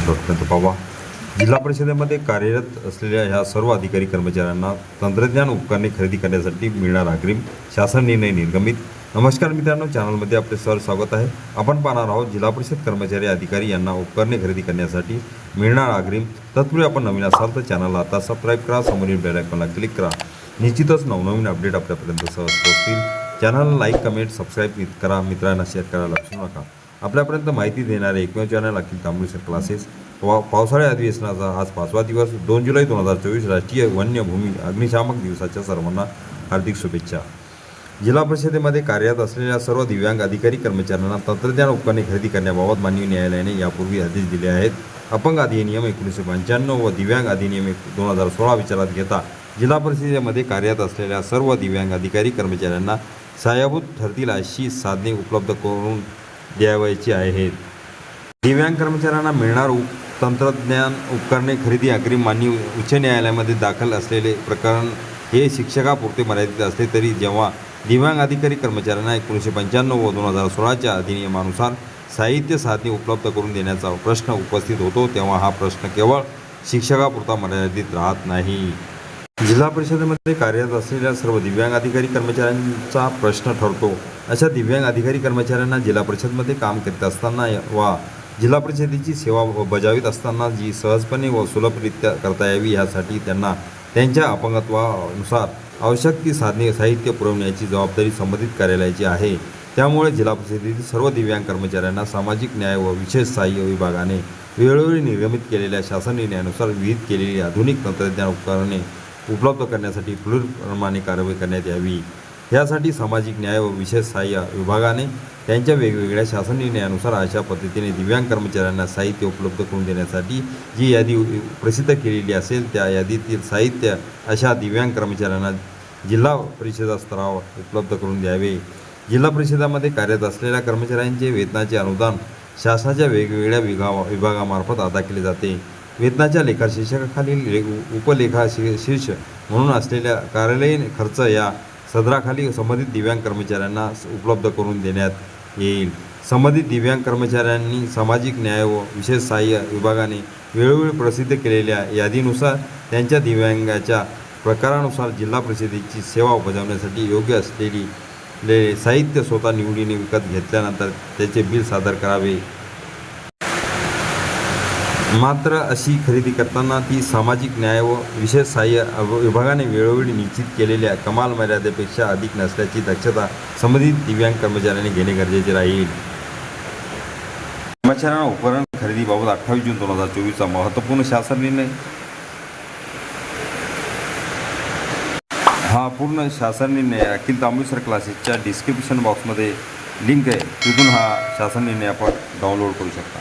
शेवटपर्यंत पाहा जिल्हा परिषदेमध्ये कार्यरत असलेल्या ह्या सर्व अधिकारी कर्मचाऱ्यांना तंत्रज्ञान उपकरणे खरेदी करण्यासाठी मिळणार अग्रिम शासन निर्णय निर्गमित. नमस्कार मित्रांनो चॅनलमध्ये आपले सर स्वागत आहे. आपण पाहणार आहोत जिल्हा परिषद कर्मचारी अधिकारी यांना उपकरणे खरेदी करण्यासाठी मिळणार अग्रिम. तत्पूर्वी आपण नवीन असाल तर चॅनलला आता सबस्क्राईब करा समोरील बेलायकॉनला क्लिक करा. निश्चितच नवनवीन अपडेट आपल्यापर्यंत सहज पोहोचतील. चॅनलला लाईक कमेंट सबस्क्राईब करा. मित्रांना शेअर करायला विसरू नका. आपल्यापर्यंत माहिती देणारे एकमेव चॅनल अखिल तांबुळेसर क्लासेस वा पावसाळी अधिवेशनाचा आज पाचवा दिवस दोन जुलै दोन हजार चोवीस राष्ट्रीय वन्यभूमी अग्निशामक दिवसाच्या सर्वांना हार्दिक शुभेच्छा. जिल्हा परिषदेमध्ये कार्यरत असलेल्या सर्व दिव्यांग अधिकारी कर्मचाऱ्यांना तंत्रज्ञान उपकरणे खरेदी करण्याबाबत माननीय न्यायालयाने यापूर्वी आदेश दिले आहेत. अपंग अधिनियम एकोणीसशे पंच्याण्णव व दिव्यांग अधिनियम एक दोन हजार सोळा विचारात घेता जिल्हा परिषदेमध्ये कार्यरत असलेल्या सर्व दिव्यांग अधिकारी कर्मचाऱ्यांना सहाय्यभूत ठरतील अशी साधने उपलब्ध करून द्यावयाची आहेत दिव्यांग कर्मचाऱ्यांना मिळणार उप तंत्रज्ञान उपकरणे खरेदी अग्रिम मान्य उच्च न्यायालयामध्ये दाखल असलेले प्रकरण हे शिक्षकापुरते मर्यादित असले तरी जेव्हा दिव्यांग अधिकारी कर्मचाऱ्यांना एकोणीसशे पंच्याण्णव व दोन हजार सोळाच्या अधिनियमानुसार साहित्य साधने उपलब्ध करून देण्याचा प्रश्न उपस्थित होतो तेव्हा हा प्रश्न केवळ शिक्षकापुरता मर्यादित राहत नाही. जिल्हा परिषदेमध्ये कार्यरत असलेल्या सर्व दिव्यांग अधिकारी कर्मचाऱ्यांचा प्रश्न ठरतो. अशा दिव्यांग अधिकारी कर्मचाऱ्यांना जिल्हा परिषदमध्ये काम करीत असताना वा जिल्हा परिषदेची सेवा बजावीत बजावित असताना जी सहजपणे व सुलभरित्या करता यावी यासाठी त्यांना त्यांच्या अपंगत्वानुसार आवश्यक ती साधने साहित्य पुरवण्याची जबाबदारी संबंधित कार्यालयाची आहे. त्यामुळे जिल्हा परिषदेतील सर्व दिव्यांग कर्मचाऱ्यांना सामाजिक न्याय व विशेष सहाय्य विभागाने वेळोवेळी निर्गमित केलेल्या शासन निर्णयानुसार विहित केलेली आधुनिक तंत्रज्ञान उपकरणे उपलब्ध करण्यासाठी पुढीलप्रमाणे कारवाई करण्यात यावी. यासाठी सामाजिक न्याय व विशेष सहाय्य विभागाने त्यांच्या वेगवेगळ्या शासन निर्णयानुसार अशा पद्धतीने दिव्यांग कर्मचाऱ्यांना साहित्य उपलब्ध करून देण्यासाठी जी यादी प्रसिद्ध केलेली असेल त्या यादीतील साहित्य अशा दिव्यांग कर्मचाऱ्यांना जिल्हा परिषदा स्तरावर उपलब्ध करून द्यावे. जिल्हा परिषदामध्ये कार्यरत असलेल्या कर्मचाऱ्यांचे वेतनाचे अनुदान शासनाच्या वेगवेगळ्या विभा विभागामार्फत अदा केले जाते. वेतनाच्या लेखाशीर्षकाखालील ले उपलेखा शी शीर्ष म्हणून असलेल्या कार्यालयीन खर्च या सदराखाली संबंधित दिव्यांग कर्मचाऱ्यांना उपलब्ध करून देण्यात येईल. संबंधित दिव्यांग कर्मचाऱ्यांनी सामाजिक न्याय व विशेष सहाय्य विभागाने वेळोवेळी प्रसिद्ध केलेल्या यादीनुसार त्यांच्या दिव्यांगाच्या प्रकारानुसार जिल्हा परिषदेची सेवा बजावण्यासाठी योग्य असलेली ले साहित्य स्वतः निवडीने विकत घेतल्यानंतर त्याचे बिल सादर करावे. मात्र अशी खरेदी करताना ती सामाजिक न्याय व विशेष सहाय्य विभागाने वेळोवेळी निश्चित केलेल्या कमाल मर्यादेपेक्षा अधिक नसल्याची दक्षता संबंधित दिव्यांग कर्मचाऱ्यांनी घेणे गरजेचे राहील. कर्मचाऱ्यांना उपकरण खरेदीबाबत अठ्ठावीस जून दोन हजार चोवीसचा महत्त्वपूर्ण शासन निर्णय. हा पूर्ण शासन निर्णय अखिल तांबुसर क्लासेसच्या डिस्क्रिप्शन बॉक्समध्ये लिंक आहे. तिथून हा शासन निर्णय आपण डाउनलोड करू शकता.